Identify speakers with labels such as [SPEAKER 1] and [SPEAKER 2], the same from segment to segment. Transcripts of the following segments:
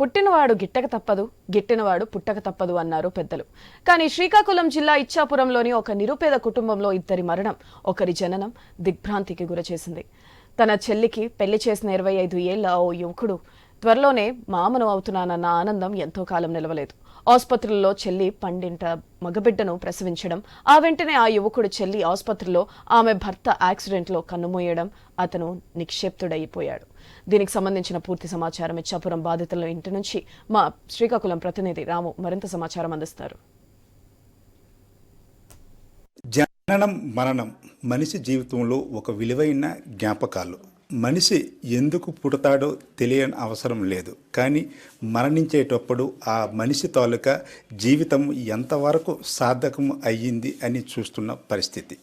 [SPEAKER 1] పుట్టినవాడు గిట్టక తప్పదు గిట్టినవాడు పుట్టక తప్పదు అన్నారు పెద్దలు. కానీ శ్రీకాకుళం జిల్లా ఇచ్చాపురంలోని ఒక నిరుపేద కుటుంబంలో ఇద్దరి మరణం ఒకరి జననం దిగ్భ్రాంతికి గురచేసింది. తన చెల్లికి పెళ్ళి చేసిన ఇరవై ఐదు ఏళ్ళ ఓ యువకుడు త్వరలోనే మామను అవుతున్నానన్న ఆనందం ఎంతో కాలం నిలవలేదు. ఆసుపత్రిలో చెల్లి పండింట మగబిడ్డను ప్రసవించడం ఆ వెంటనే ఆ యువకుడు చెల్లి ఆసుపత్రిలో ఆమె భర్త యాక్సిడెంట్లో కన్నుమూయడం అతను నిక్షేప్తుడైపోయాడు. దీనికి సంబంధించిన పూర్తి సమాచారం ఇచ్చాపురం బాధితుల ఇంటి నుంచి మా శ్రీకాకుళం ప్రతినిధి రాము మరింత సమాచారం అందిస్తారు.
[SPEAKER 2] జననం మరణం మనిషి జీవితంలో ఒక విలువైన జ్ఞాపకాలు. మనిషి ఎందుకు పుడతాడో తెలియని అవసరం లేదు. కానీ మరణించేటప్పుడు ఆ మనిషి తాలూకా జీవితం ఎంతవరకు సార్థకం అయ్యింది అని చూస్తున్న పరిస్థితి.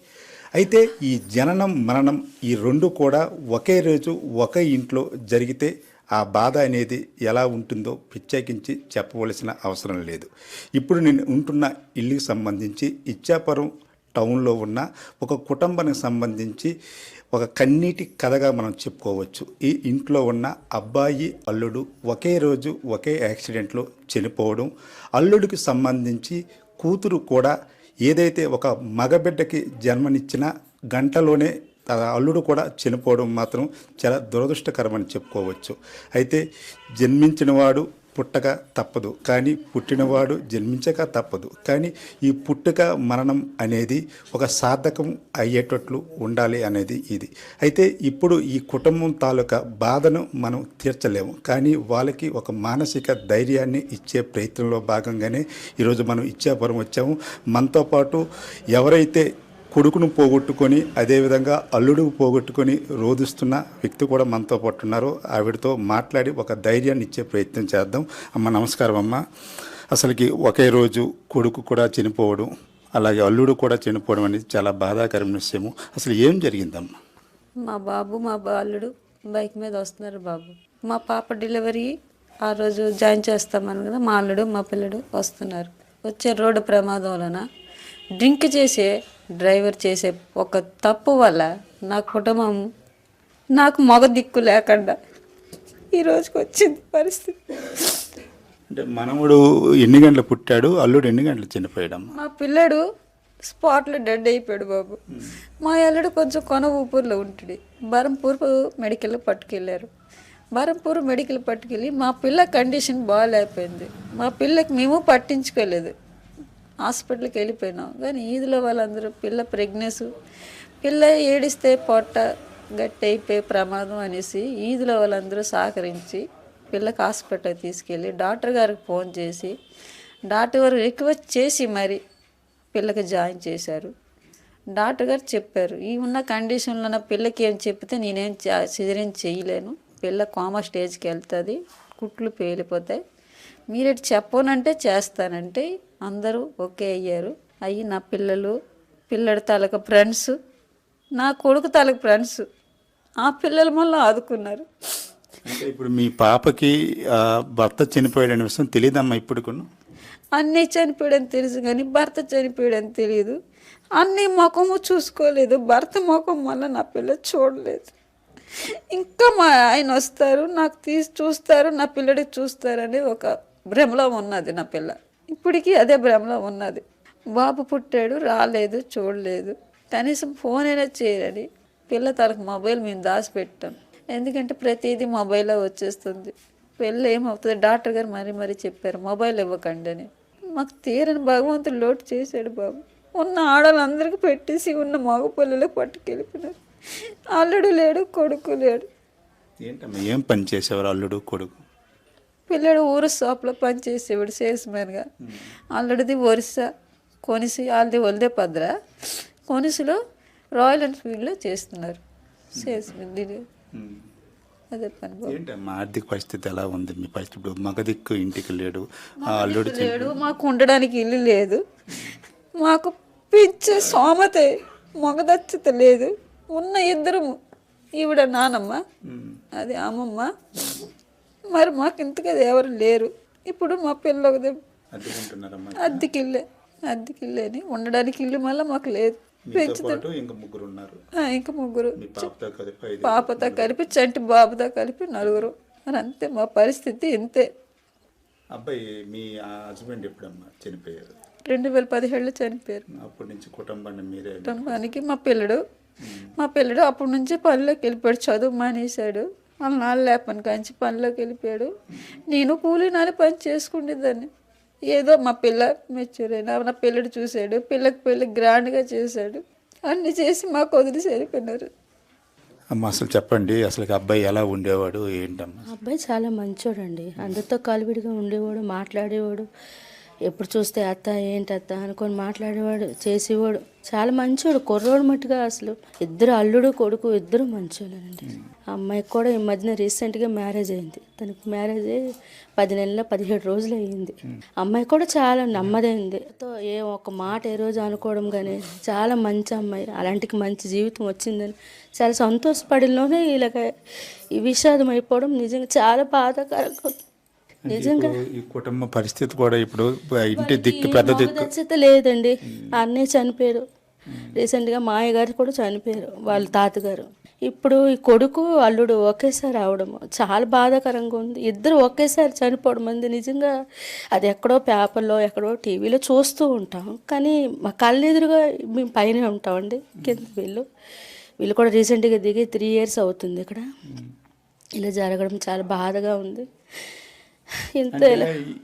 [SPEAKER 2] అయితే ఈ జననం మరణం ఈ రెండు కూడా ఒకే రోజు ఒకే ఇంట్లో జరిగితే ఆ బాధ అనేది ఎలా ఉంటుందో ప్రత్యేకించి చెప్పవలసిన అవసరం లేదు. ఇప్పుడు నేను ఉంటున్న ఇల్లుకి సంబంధించి ఇచ్చాపురం టౌన్లో ఉన్న ఒక కుటుంబానికి సంబంధించి ఒక కన్నీటి కథగా మనం చెప్పుకోవచ్చు. ఈ ఇంట్లో ఉన్న అబ్బాయి అల్లుడు ఒకే రోజు ఒకే యాక్సిడెంట్లో చనిపోవడం అల్లుడికి సంబంధించి కూతురు కూడా ఏదైతే ఒక మగబిడ్డకి జన్మనిచ్చిన గంటలోనే తన అల్లుడు కూడా చనిపోవడం మాత్రం చాలా దురదృష్టకరమని చెప్పుకోవచ్చు. అయితే జన్మించినవాడు పుట్టక తప్పదు. కానీ పుట్టినవాడు జన్మించక తప్పదు. కానీ ఈ పుట్టుక మరణం అనేది ఒక సార్థకం అయ్యేటట్లు ఉండాలి అనేది ఇది. అయితే ఇప్పుడు ఈ కుటుంబం తాలూకా బాధను మనం తీర్చలేము. కానీ వాళ్ళకి ఒక మానసిక ధైర్యాన్ని ఇచ్చే ప్రయత్నంలో భాగంగానే ఈరోజు మనం ఇచ్చాపురం వచ్చాము. మనతో పాటు ఎవరైతే కొడుకును పోగొట్టుకొని అదేవిధంగా అల్లుడు పోగొట్టుకొని రోధిస్తున్న వ్యక్తి కూడా మనతో పాటు ఉన్నారు ఆవిడతో మాట్లాడి ఒక ధైర్యాన్ని ఇచ్చే ప్రయత్నం చేద్దాం. అమ్మ నమస్కారం అమ్మ. అసలుకి ఒకే రోజు కొడుకు కూడా చనిపోవడం అలాగే అల్లుడు కూడా చనిపోవడం అనేది చాలా బాధాకరమైన విషయము. అసలు ఏం జరిగిందమ్మా?
[SPEAKER 3] మా బాబు మా బాలుడు బైక్ మీద వస్తున్నారు బాబు. మా పాప డెలివరీ ఆ రోజు జాయిన్ చేస్తామని కదా మా అల్లుడు మా పిల్లడు వస్తున్నారు. వచ్చే రోడ్డు ప్రమాదం వలన డ్రింక్ చేసే డ్రైవర్ చేసే ఒక తప్పు వల్ల నా కుటుంబం నాకు మగ దిక్కు లేకుండా ఈ రోజుకి వచ్చింది పరిస్థితి.
[SPEAKER 2] అంటే మనవడు ఎన్ని గంటలు పుట్టాడు? అల్లుడు ఎన్ని గంటలు చనిపోయాడమ్మా?
[SPEAKER 3] మా పిల్లడు స్పాట్లో డెడ్ అయిపోయాడు బాబు. మా అల్లుడు కొంచెం కొన ఊపూరులో ఉంటుంది బరంపూర్ మెడికల్ పట్టుకెళ్ళారు. బరంపూర్ మెడికల్ పట్టుకెళ్ళి మా పిల్ల కండిషన్ బాగాలేకపోయింది. మా పిల్లకి మేము పట్టించుకోలేదు. హాస్పిటల్కి వెళ్ళిపోయినాం. కానీ ఈదులో వాళ్ళందరూ పిల్ల ప్రెగ్నెన్స్ పిల్ల ఏడిస్తే పొట్ట గట్టి అయిపోయే ప్రమాదం అనేసి ఈదులో వాళ్ళందరూ సహకరించి పిల్లకి హాస్పిటల్ తీసుకెళ్ళి డాక్టర్ గారికి ఫోన్ చేసి డాక్టర్ గారు రిక్వెస్ట్ చేసి మరి పిల్లకి జాయిన్ చేశారు. డాక్టర్ గారు చెప్పారు ఈ ఉన్న కండిషన్లో నా పిల్లకి ఏం చెప్తే నేనేం సిజరేం చేయలేను. పిల్ల కోమా స్టేజ్కి వెళ్తుంది కుట్లు పేలిపోతాయి. మీరేటి చెప్పనంటే చేస్తానంటే అందరూ ఓకే అయ్యారు. అయ్యి నా పిల్లలు పిల్లడి తాలూకా ఫ్రెండ్స్ నా కొడుకు తాలూకు ఫ్రెండ్స్ ఆ పిల్లల వల్ల ఆదుకున్నారు.
[SPEAKER 2] అంటే ఇప్పుడు మీ పాపకి ఆ, భర్త చనిపోయాడనే విషయం తెలియదమ్మా ఇప్పుడు కొను
[SPEAKER 3] అన్నీ చనిపోయాడని తెలుసు కానీ భర్త చనిపోయాడని తెలియదు అన్ని ముఖము చూసుకోలేదు. భర్త ముఖం వల్ల నా పిల్ల చూడలేదు. ఇంకా మా ఆయన వస్తారు నాకు తీసి చూస్తారు నా పిల్లడికి చూస్తారని ఒక భ్రమలో ఉన్నది నా పిల్ల. ఇప్పటికీ అదే భ్రమలో ఉన్నది. బాబు పుట్టాడు రాలేదు చూడలేదు. కనీసం ఫోన్ అయినా చేయరని పిల్ల తనకు మొబైల్ మేము దాచిపెట్టాం. ఎందుకంటే ప్రతిదీ మొబైల్లో వచ్చేస్తుంది. పిల్ల ఏమవుతుంది? డాక్టర్ గారు మరీ మరీ చెప్పారు మొబైల్ ఇవ్వకండి అని. మాకు తీరని భగవంతుడు లోటు చేశాడు బాబు. ఉన్న ఆడవాళ్ళందరికీ పెట్టేసి ఉన్న మగ పిల్లలకు పట్టుకెళ్ళిపోయినారు. అల్లుడు లేడు కొడుకు లేడు.
[SPEAKER 2] ఏంటమ్మా? ఏం పని చేసేవారు అల్లుడు కొడుకు?
[SPEAKER 3] పిల్లడు ఊరు షాప్లో పనిచేసేవాడు సేల్స్ మ్యాన్గా అల్లుడిది ఒరిస్సా కొనిసి వాళ్ళది ఒలిదే పద్ర. కొనిసిలో రాయల్ ఎన్ఫీల్డ్లో చేస్తున్నారు సేల్స్ మ్యాన్ ఇది అదే పని
[SPEAKER 2] ఏంటమ్మా ఆర్థిక పరిస్థితి ఎలా ఉంది? మీ పరిస్థితి ఇప్పుడు మగదిక్కు ఇంటికి లేడు అల్లుడు
[SPEAKER 3] లేడు మాకు ఉండడానికి ఇల్లు లేదు. మాకు పిచ్చే సోమతే మొగదచ్చత లేదు. ఉన్న ఇద్దరు ఈవిడ నానమ్మ అది అమ్మమ్మ. మరి మాకు ఇంతగా ఎవరు లేరు. ఇప్పుడు మా పిల్ల ఒకదే
[SPEAKER 2] అద్దెకుంటున్నారమ్మా
[SPEAKER 3] అద్దెకిల్లే అద్దెకిల్లేని. ఉండడానికి ఇల్లు మళ్ళీ మాకు లేదు.
[SPEAKER 2] పాటు ఇంకా ముగ్గురు ఉన్నారు
[SPEAKER 3] ఇంకా ముగ్గురు.
[SPEAKER 2] పాపతో కలిపి ఐదు
[SPEAKER 3] పాపతో కలిపి చంటి బాబుతో కలిపి నలుగురు. మరి అంతే మా పరిస్థితి ఇంతే.
[SPEAKER 2] అబ్బాయి మీ హస్బెండ్ ఎప్పుడమ్మా చనిపోయారు?
[SPEAKER 3] రెండు వేల పదిహేడులో చనిపోయారు.
[SPEAKER 2] అప్పటి నుంచి కుటుంబాన్ని మీరే
[SPEAKER 3] కుటుంబానికి మా పిల్లడు. మా పిల్లడు అప్పటి నుంచి పనిలోకి వెళ్ళిపోయాడు చదువు మానేశాడు. వాళ్ళ నాన్న లేపని కాంచి పనిలోకి వెళ్ళిపోయాడు. నేను కూలి నాలి పని చేసుకునేదాన్ని ఏదో మా పిల్ల మెచ్యూర్ అయినా నా పిల్లడు చూశాడు పిల్లకి పెళ్ళి గ్రాండ్గా చేశాడు. అన్ని చేసి మాకు వదిలి సరిపోయినారు
[SPEAKER 2] అమ్మ అసలు చెప్పండి అసలు అబ్బాయి ఎలా ఉండేవాడు ఏంటమ్మా?
[SPEAKER 4] అబ్బాయి చాలా మంచోడండి. అందరితో కలివిడిగా ఉండేవాడు మాట్లాడేవాడు. ఎప్పుడు చూస్తే అత్త ఏంటి అత్త అనుకొని మాట్లాడేవాడు చేసేవాడు. చాలా మంచోడు కుర్రోడు మట్టుగా అసలు. ఇద్దరు అల్లుడు కొడుకు ఇద్దరు మంచోళ్ళండి. ఆ అమ్మాయికి కూడా ఈ మధ్యన రీసెంట్గా మ్యారేజ్ అయింది. తనకి మ్యారేజ్ పది నెలల పదిహేడు రోజులు అయ్యింది. అమ్మాయి కూడా చాలా నెమ్మదైంది. తో ఏ ఒక మాట ఏ రోజు అనుకోవడం కానీ చాలా మంచి అమ్మాయి. అలాంటికి మంచి జీవితం వచ్చిందని చాలా సంతోషపడిలోనే ఇలాగ ఈ విషాదం అయిపోవడం నిజంగా చాలా బాధాకరంగా. నిజంగా.
[SPEAKER 2] ఈ కుటుంబ పరిస్థితి కూడా ఇప్పుడు ఇంటి దిక్కు పెద్ద దిక్కు.
[SPEAKER 4] లేదండి. అన్నయ్య చనిపోయారు. రీసెంట్గా మాయ గారు కూడా చనిపోయారు వాళ్ళ తాతగారు. ఇప్పుడు ఈ కొడుకు అల్లుడు ఒకేసారి రావడము చాలా బాధాకరంగా ఉంది. ఇద్దరు ఒకేసారి చనిపోవడం అంది. నిజంగా అది ఎక్కడో పేపర్లో ఎక్కడో టీవీలో చూస్తూ ఉంటాం. కానీ మా కళ్ళు ఎదురుగా మేము పైన ఉంటామండి కింద వీళ్ళు. వీళ్ళు కూడా రీసెంట్గా దిగి త్రీ ఇయర్స్ అవుతుంది ఇక్కడ. ఇలా జరగడం చాలా బాధగా ఉంది.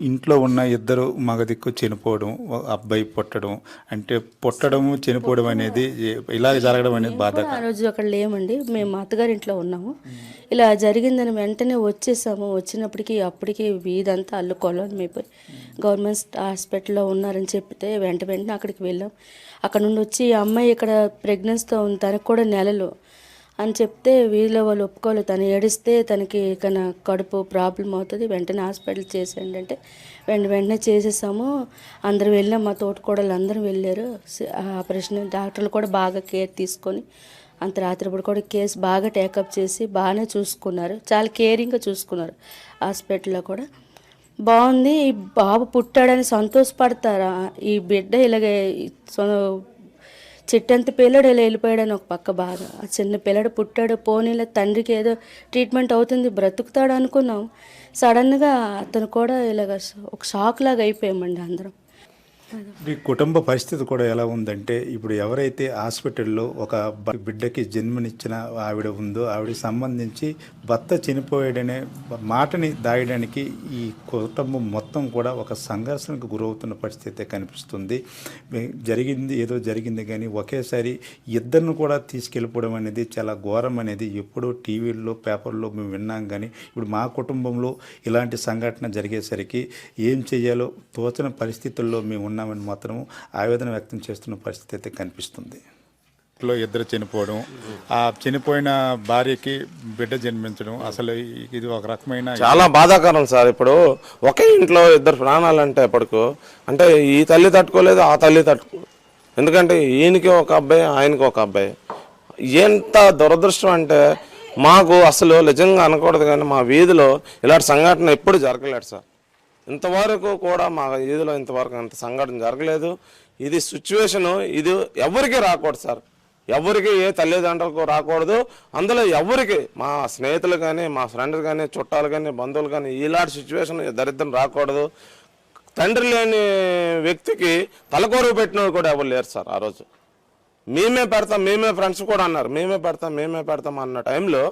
[SPEAKER 2] ఇంట్లో ఉన్న ఇద్దరు మగ దిక్కు చనిపోవడం అబ్బాయి పుట్టడం అంటే పుట్టడము చనిపోవడం అనేది ఇలా జరగడం అనేది బాధ
[SPEAKER 4] ఆ రోజు అక్కడ లేమండి. మేము మా అత్తగారింట్లో ఉన్నాము. ఇలా జరిగిందని వెంటనే వచ్చేసాము. వచ్చినప్పటికి అప్పటికి వీధంతా అల్లు కొలం అయిపోయి గవర్నమెంట్ హాస్పిటల్లో ఉన్నారని చెప్తే వెంట వెంటనే అక్కడికి వెళ్ళాం. అక్కడ నుండి వచ్చి ఈ అమ్మాయి ఇక్కడ ప్రెగ్నెన్సీతో ఉంది. తనకు కూడా నెలలు. అని చెప్తే వీళ్ళ వాళ్ళు ఒప్పుకోలేదు తను ఏడిస్తే తనకి కన కడుపు ప్రాబ్లం అవుతుంది. వెంటనే హాస్పిటల్ చేసేయండి అంటే వెంట వెంటనే చేసేసాము. అందరూ వెళ్ళాం. మా తోటకోడలు అందరూ వెళ్ళారు. ఆపరేషన్ డాక్టర్లు కూడా బాగా కేర్ తీసుకొని అంత రాత్రిపూట కూడా కేసు బాగా టేకప్ చేసి బాగానే చూసుకున్నారు. చాలా కేరింగ్గా చూసుకున్నారు హాస్పిటల్లో కూడా. బాగుంది. ఈ బాబు పుట్టాడని సంతోషపడతారా? ఈ బిడ్డ ఇలాగే చిట్టంత పిల్లడు ఇలా వెళ్ళిపోయాడని ఒక పక్క బాధ. ఆ చిన్న పిల్లడు పుట్టాడు పోనీలో తండ్రికి ఏదో ట్రీట్మెంట్ అవుతుంది బ్రతుకుతాడు అనుకున్నాం. సడన్గా అతను కూడా ఇలాగ ఒక షాక్ లాగా అయిపోయామండి అందరం.
[SPEAKER 2] ఈ కుటుంబ పరిస్థితి కూడా ఎలా ఉందంటే ఇప్పుడు ఎవరైతే హాస్పిటల్లో ఒక బిడ్డకి జన్మనిచ్చిన ఆవిడ ఉందో ఆవిడకి సంబంధించి భర్త చనిపోయాడనే మాటని దాయడానికి ఈ కుటుంబం మొత్తం కూడా ఒక సంఘర్షణకు గురవుతున్న పరిస్థితి కనిపిస్తుంది. జరిగింది ఏదో జరిగింది కానీ ఒకేసారి ఇద్దరిని కూడా తీసుకెళ్ళిపోవడం అనేది చాలా ఘోరం అనేది ఎప్పుడో టీవీల్లో పేపర్లో మేము విన్నాం కానీ ఇప్పుడు మా కుటుంబంలో ఇలాంటి సంఘటన జరిగేసరికి ఏం చేయాలో తోచని పరిస్థితుల్లో మేము ఉన్నామని మాత్రం ఆవేదన వ్యక్తం చేస్తున్న పరిస్థితి అయితే కనిపిస్తుంది. లో ఇద్దరు చనిపోవడం ఆ చనిపోయిన భార్యకి బిడ్డ జన్మించడం అసలు ఇది ఒక రకమైన
[SPEAKER 5] చాలా బాధాకరం సార్. ఇప్పుడు ఒకే ఇంట్లో ఇద్దరు ప్రాణాలు అంటే ఎప్పటికో అంటే ఈ తల్లి తట్టుకోలేదు ఆ తల్లి తట్టుకో. ఎందుకంటే ఈయనకి ఒక అబ్బాయి ఆయనకి ఒక అబ్బాయి. ఎంత దురదృష్టం అంటే మాకు అసలు నిజంగా అనకూడదు కానీ మా వీధిలో ఇలాంటి సంఘటన ఎప్పుడు జరగలేదు సార్. ఇంతవరకు కూడా మా వీధిలో ఇంతవరకు అంత సంఘటన జరగలేదు. ఇది సిచ్యువేషను ఇది ఎవరికి రాకూడదు సార్. ఎవరికి ఏ తల్లిదండ్రులకు రాకూడదు. అందులో ఎవరికి మా స్నేహితులు కానీ మా ఫ్రెండ్స్ కానీ చుట్టాలు కానీ బంధువులు కానీ ఇలాంటి సిచ్యువేషన్ దరిద్రం రాకూడదు. తండ్రి లేని వ్యక్తికి తలకూరు పెట్టిన వాళ్ళు కూడా ఎవరు లేరు సార్ ఆ రోజు. మేమే పెడతాం మేమే ఫ్రెండ్స్ కూడా అన్నారు. మేమే పెడతాం మేమే పెడతాం అన్న టైంలో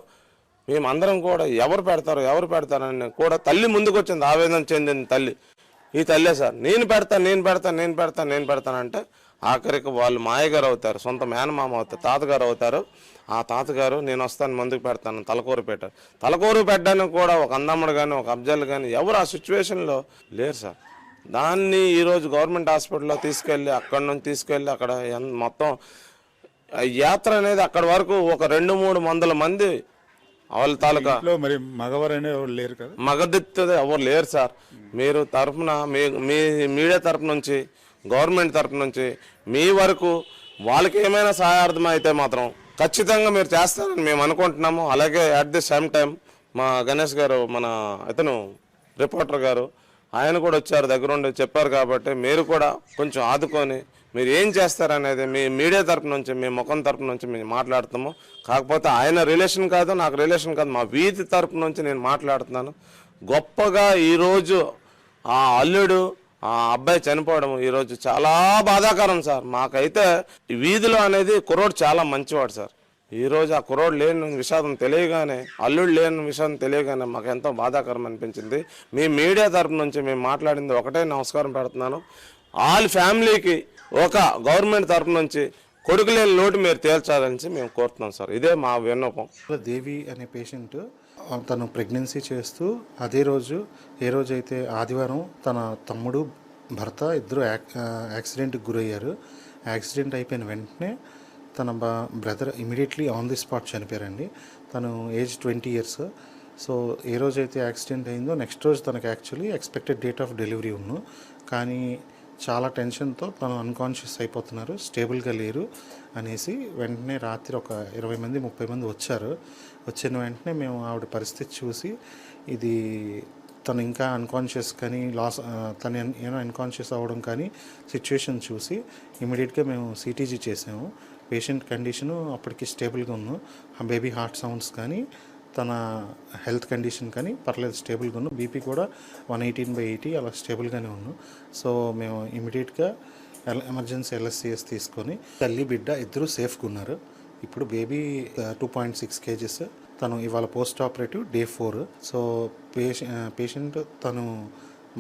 [SPEAKER 5] మేమందరం కూడా ఎవరు పెడతారు ఎవరు పెడతారని కూడా తల్లి ముందుకు వచ్చింది ఆవేదన చెందింది తల్లి. ఈ తల్లే సార్ నేను పెడతాను నేను పెడతాను నేను పెడతాను నేను పెడతానంటే ఆఖరికి వాళ్ళు మాయగారు అవుతారు సొంత మేనమామ అవుతారు తాతగారు అవుతారు. ఆ తాతగారు నేను వస్తాను ముందుకు పెడతాను తలకూరు పెట్టారు. తలకూరు పెట్టడానికి కూడా ఒక అందమ్ముడు కానీ ఒక అబ్జల్ కానీ ఎవరు ఆ సిచ్యువేషన్లో లేరు సార్. దాన్ని ఈరోజు గవర్నమెంట్ హాస్పిటల్లో తీసుకెళ్ళి అక్కడ నుంచి తీసుకెళ్ళి అక్కడ మొత్తం యాత్ర అనేది అక్కడ వరకు ఒక రెండు మూడు వందల మంది వాళ్ళ తాలూకా
[SPEAKER 2] మరి మగవారనే ఎవరు లేరు కదా?
[SPEAKER 5] మగదిత్తు ఎవరు లేరు సార్. మీరు తరఫున మీ మీ మీడియా తరపు నుంచి గవర్నమెంట్ తరపు నుంచి మీ వరకు వాళ్ళకి ఏమైనా సహాయార్థం అయితే మాత్రం ఖచ్చితంగా మీరు చేస్తారని మేము అనుకుంటున్నాము. అలాగే అట్ ది సేమ్ టైం మా గణేష్ గారు మన ఇతను రిపోర్టర్ గారు ఆయన కూడా వచ్చారు దగ్గరుండి చెప్పారు కాబట్టి మీరు కూడా కొంచెం ఆదుకొని మీరు ఏం చేస్తారనేది మీ మీడియా తరపు నుంచి మీ ముఖం తరపు నుంచి మేము మాట్లాడుతాము కాకపోతే ఆయన రిలేషన్ కాదు నాకు రిలేషన్ కాదు మా వీధి తరపు నుంచి నేను మాట్లాడుతున్నాను. గొప్పగా ఈరోజు ఆ అల్లుడు ఆ అబ్బాయి చనిపోవడం ఈరోజు చాలా బాధాకరం సార్. మాకైతే వీధిలో అనేది కుర్రోడు చాలా మంచివాడు సార్. ఈరోజు ఆ కుర్రోడు లేని విషాదం తెలియగానే అల్లుడు లేని విషాదం తెలియగానే మాకు ఎంతో బాధాకరం అనిపించింది. మీ మీడియా తరపు నుంచి మేము మాట్లాడింది ఒకటే నమస్కారం పెడుతున్నాను. ఆల్ ఫ్యామిలీకి ఒక గవర్నమెంట్ తరపు నుంచి కొడుకులేని లోటు మీరు తేల్చాలని మేము కోరుతున్నాం సార్. ఇదే మా విన్నపం.
[SPEAKER 6] దేవి అనే పేషెంట్ తను ప్రెగ్నెన్సీ చేస్తూ అదే రోజు ఏ రోజైతే ఆదివారం తన తమ్ముడు భర్త ఇద్దరు యాక్ యాక్సిడెంట్కి గురయ్యారు. యాక్సిడెంట్ అయిపోయిన వెంటనే తన బా brother immediately on the spot చనిపోయారండి. తను ఏజ్ ట్వంటీ ఇయర్స్ సో ఏ రోజైతే యాక్సిడెంట్ అయిందో నెక్స్ట్ రోజు తనకు actually expected date of delivery ఉన్ను. కానీ చాలా టెన్షన్తో తను అన్కాన్షియస్ అయిపోతున్నారు స్టేబుల్గా లేరు అనేసి వెంటనే రాత్రి ఒక ఇరవై మంది ముప్పై మంది వచ్చారు. వచ్చిన వెంటనే మేము ఆవిడ పరిస్థితి చూసి ఇది తను ఇంకా అన్కాన్షియస్ కానీ లాస్ తను ఏమో అన్కాన్షియస్ అవ్వడం కానీ సిచ్యువేషన్ చూసి ఇమీడియట్గా మేము సిటీజీ చేసాము. పేషెంట్ కండిషను అప్పటికి స్టేబుల్గా ఉన్నాం ఆ బేబీ హార్ట్ సౌండ్స్ కానీ తన హెల్త్ కండిషన్ కానీ పర్లేదు స్టేబుల్గా ఉన్నాం బీపీ కూడా వన్ ఎయిటీన్ బై ఎయిటీ అలా స్టేబుల్గానే ఉన్నాం సో మేము ఇమీడియట్గా ఎల్ ఎమర్జెన్సీ ఎల్ఎస్సిఎస్ తీసుకొని తల్లి బిడ్డ ఇద్దరు సేఫ్గా ఉన్నారు. ఇప్పుడు baby two point six kgs. తను ఇవాళ post operative day four. So patient patient తను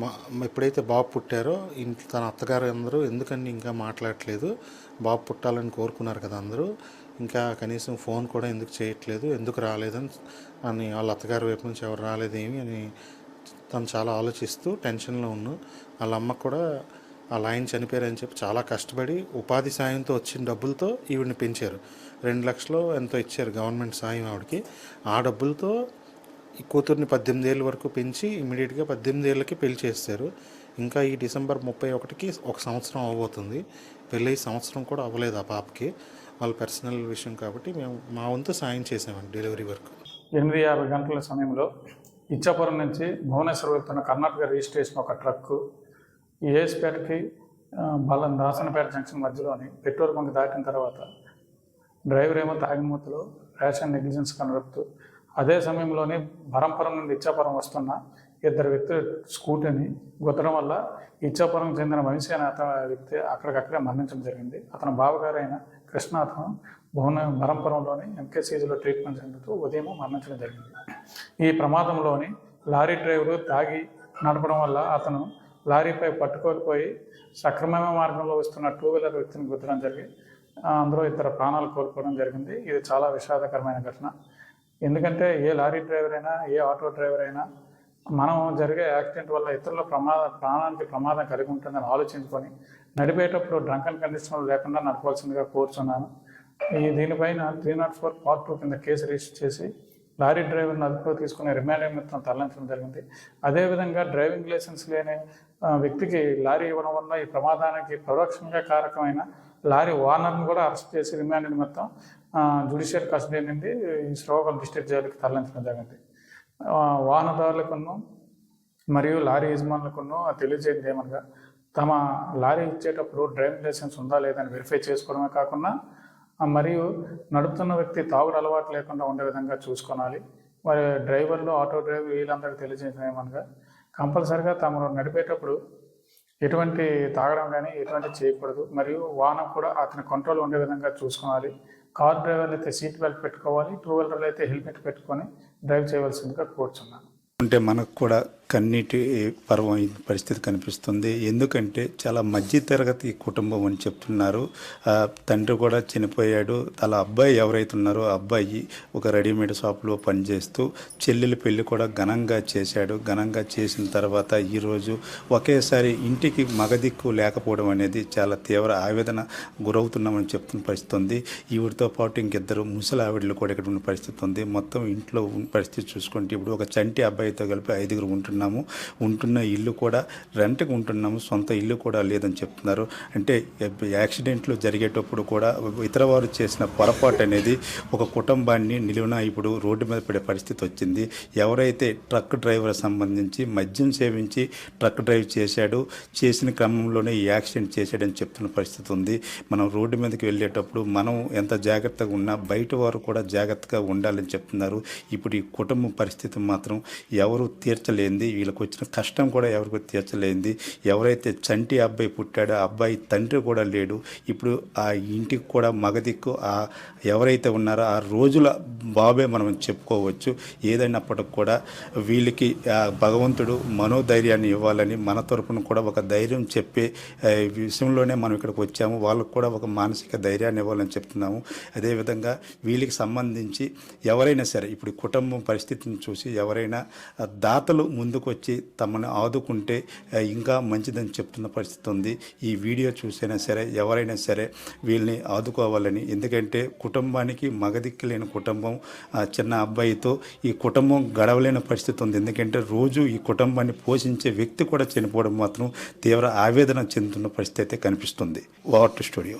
[SPEAKER 6] మా ఎప్పుడైతే బాబు పుట్టారో ఇంట్లో తన అత్తగారు అందరూ ఎందుకని ఇంకా మాట్లాడట్లేదు. బాబు పుట్టాలని కోరుకున్నారు కదా అందరూ. ఇంకా కనీసం ఫోన్ కూడా ఎందుకు చేయట్లేదు ఎందుకు రాలేదని అని వాళ్ళ అత్తగారి వైపు నుంచి ఎవరు రాలేదేమి అని తను చాలా ఆలోచిస్తూ టెన్షన్లో ఉన్నాను వాళ్ళ అమ్మ కూడా వాళ్ళ ఆయన చనిపోయారని చెప్పి చాలా కష్టపడి ఉపాధి సాయంతో వచ్చిన డబ్బులతో ఈవిడిని పెంచారు. రెండు లక్షలు ఎంతో ఇచ్చారు గవర్నమెంట్ సాయం ఆవిడకి. ఆ డబ్బులతో ఈ కూతుర్ని పద్దెనిమిది ఏళ్ళ వరకు పెంచి ఇమీడియట్గా పద్దెనిమిది ఏళ్ళకి పెళ్ళి చేస్తారు ఇంకా ఈ డిసెంబర్ ముప్పై ఒకటికి ఒక సంవత్సరం అవ్వబోతుంది. పెళ్ళి సంవత్సరం కూడా అవ్వలేదు ఆ పాపకి. వాళ్ళ పర్సనల్ విషయం కాబట్టి మేము మా వంతు సాయం చేసామండి డెలివరీ వరకు
[SPEAKER 7] ఎనిమిది యాభై గంటల సమయంలో ఇచ్చాపురం నుంచి భువనేశ్వర్ వెళ్తున్న కర్ణాటక రిజిస్ట్రేషన్ ఒక ట్రక్కు ఏఎస్పేటకి బలం దాసనపేట జంక్షన్ మధ్యలోని పెట్రోల్ బంక్ దాటిన తర్వాత డ్రైవర్ ఏమో తాగిమూతలో రేషన్ నెగ్లిజెన్స్ కనబడుతూ అదే సమయంలోనే బరంపురం నుండి ఇచ్చాపురం వస్తున్న ఇద్దరు వ్యక్తులు స్కూటీని గుద్దడం వల్ల ఇచ్చాపురం చెందిన మనిషి అనే అతని వ్యక్తి అక్కడికక్కడే మరణించడం జరిగింది. అతని బావగారైన కృష్ణ భువన మరంపురంలోని ఎంకేసీజీలో ట్రీట్మెంట్ చెందుతూ ఉదయం మరణించడం జరిగింది. ఈ ప్రమాదంలోని లారీ డ్రైవరు తాగి నడపడం వల్ల అతను లారీపై పట్టుకోలిపోయి సక్రమమైన మార్గంలో వస్తున్న టూ వీలర్ వ్యక్తిని గుద్దడం జరిగి అందులో ఇద్దరు ప్రాణాలు కోల్పోవడం జరిగింది. ఇది చాలా విషాదకరమైన ఘటన. ఎందుకంటే ఏ లారీ డ్రైవర్ అయినా ఏ ఆటో డ్రైవర్ అయినా మనం జరిగే యాక్సిడెంట్ వల్ల ఇతరుల ప్రమాద ప్రాణానికి ప్రమాదం కలిగి ఉంటుందని ఆలోచించుకొని నడిపేటప్పుడు డ్రంకన్ కండిషన్ లేకుండా నడపాల్సిందిగా కోరుచున్నాను. ఈ దీనిపైన three nought four part two కింద కేసు రిజిస్టర్ చేసి లారీ డ్రైవర్ని అదుపులో తీసుకుని రిమాండ్ నిమిత్తం తరలించడం జరిగింది. అదేవిధంగా డ్రైవింగ్ లైసెన్స్ లేని వ్యక్తికి లారీ ఇవ్వడం వల్ల ఈ ప్రమాదానికి పరోక్షంగా కారకమైన లారీ ఓనర్ను కూడా అరెస్ట్ చేసి రిమాండ్ నిమిత్తం జుడిషియల్ కస్టడీ నుండి ఈ శ్రీకాకుళం డిస్ట్రిక్ట్ జైలుకి తరలించడం జరిగింది. వాహనదారులకును మరియు లారీ యజమానులకును తెలియజేయండి ఏమనగా తమ లారీ ఇచ్చేటప్పుడు డ్రైవింగ్ లైసెన్స్ ఉందా లేదని వెరిఫై చేసుకోవడమే కాకుండా మరియు నడుపుతున్న వ్యక్తి తాగుడు అలవాటు లేకుండా ఉండే విధంగా చూసుకోవాలి మరి డ్రైవర్లు ఆటో డ్రైవర్ వీళ్ళందరికీ తెలియజేయడం ఏమనగా కంపల్సరిగా తమను నడిపేటప్పుడు ఎటువంటి తాగడం కానీ ఎటువంటి చేయకూడదు. మరియు వాహనం కూడా అతని కంట్రోల్ ఉండే విధంగా చూసుకోవాలి కార్ డ్రైవర్లు అయితే సీట్ బెల్ట్ పెట్టుకోవాలి టూ వీలర్లు అయితే హెల్మెట్ పెట్టుకొని డ్రైవ్ చేయవలసిందిగా కోరుచున్నాను.
[SPEAKER 2] ఉంటే మనకు కూడా కన్నీటి పర్వం పరిస్థితి కనిపిస్తుంది. ఎందుకంటే చాలా మధ్యతరగతి కుటుంబం అని చెప్తున్నారు. తండ్రి కూడా చనిపోయాడు. అలా అబ్బాయి ఎవరైతే ఉన్నారో అబ్బాయి ఒక రెడీమేడ్ షాప్లో పనిచేస్తూ చెల్లెలు పెళ్ళి కూడా ఘనంగా చేశాడు. ఘనంగా చేసిన తర్వాత ఈరోజు ఒకేసారి ఇంటికి మగదిక్కు లేకపోవడం అనేది చాలా తీవ్ర ఆవేదన గురవుతున్నామని చెప్తున్న పరిస్థితి ఉంది ఈవిడితో పాటు ఇంకిద్దరు ముసలి ఆవిడలు కూడా ఇక్కడ ఉన్న పరిస్థితి ఉంది. మొత్తం ఇంట్లో పరిస్థితి చూసుకుంటే ఇప్పుడు ఒక చంటి అబ్బాయితో కలిపి ఐదుగురు ఉంటున్నాము ఉంటున్న ఇల్లు కూడా రెంట్కి ఉంటున్నాము సొంత ఇల్లు కూడా లేదని చెప్తున్నారు. అంటే యాక్సిడెంట్లు జరిగేటప్పుడు కూడా ఇతర వారు చేసిన పొరపాటు అనేది ఒక కుటుంబాన్ని నిలువున ఇప్పుడు రోడ్డు మీద పడే పరిస్థితి వచ్చింది. ఎవరైతే ట్రక్ డ్రైవర్ సంబంధించి మద్యం సేవించి ట్రక్ డ్రైవ్ చేశాడు చేసిన క్రమంలోనే ఈ యాక్సిడెంట్ చేశాడని చెప్తున్న పరిస్థితి ఉంది. మనం రోడ్డు మీదకి వెళ్ళేటప్పుడు మనం ఎంత జాగ్రత్తగా ఉన్నా బయట వారు కూడా జాగ్రత్తగా ఉండాలని చెప్తున్నారు. ఇప్పుడు ఈ కుటుంబం పరిస్థితి మాత్రం ఎవరు తీర్చలేంది తీర్చలేంది వీళ్ళకి వచ్చిన కష్టం కూడా ఎవరికి తీర్చలేంది ఎవరైతే చంటి అబ్బాయి పుట్టాడో ఆ అబ్బాయి తండ్రి కూడా లేడు. ఇప్పుడు ఆ ఇంటికి కూడా మగదిక్కు ఆ ఎవరైతే ఉన్నారో ఆ రోజుల బాబే మనం చెప్పుకోవచ్చు. ఏదైనప్పటికి కూడా వీళ్ళకి ఆ భగవంతుడు మనోధైర్యాన్ని ఇవ్వాలని మన తరపున కూడా ఒక ధైర్యం చెప్పే విషయంలోనే మనం ఇక్కడికి వచ్చాము. వాళ్ళకు కూడా ఒక మానసిక ధైర్యాన్ని ఇవ్వాలని చెప్తున్నాము. అదేవిధంగా వీళ్ళకి సంబంధించి ఎవరైనా సరే ఇప్పుడు కుటుంబం పరిస్థితిని చూసి ఎవరైనా దాతలు ముందు ముందుకు వచ్చి తమను ఆదుకుంటే ఇంకా మంచిదని చెప్తున్న పరిస్థితి ఉంది. ఈ వీడియో చూసైనా సరే ఎవరైనా సరే వీళ్ళని ఆదుకోవాలని. ఎందుకంటే కుటుంబానికి మగదిక్కు లేని కుటుంబం చిన్న అబ్బాయితో ఈ కుటుంబం గడవలేని పరిస్థితి ఉంది. ఎందుకంటే రోజు ఈ కుటుంబాన్ని పోషించే వ్యక్తి కూడా చనిపోవడం మాత్రం తీవ్ర ఆవేదన చెందుతున్న పరిస్థితి అయితే కనిపిస్తుంది. Water studio.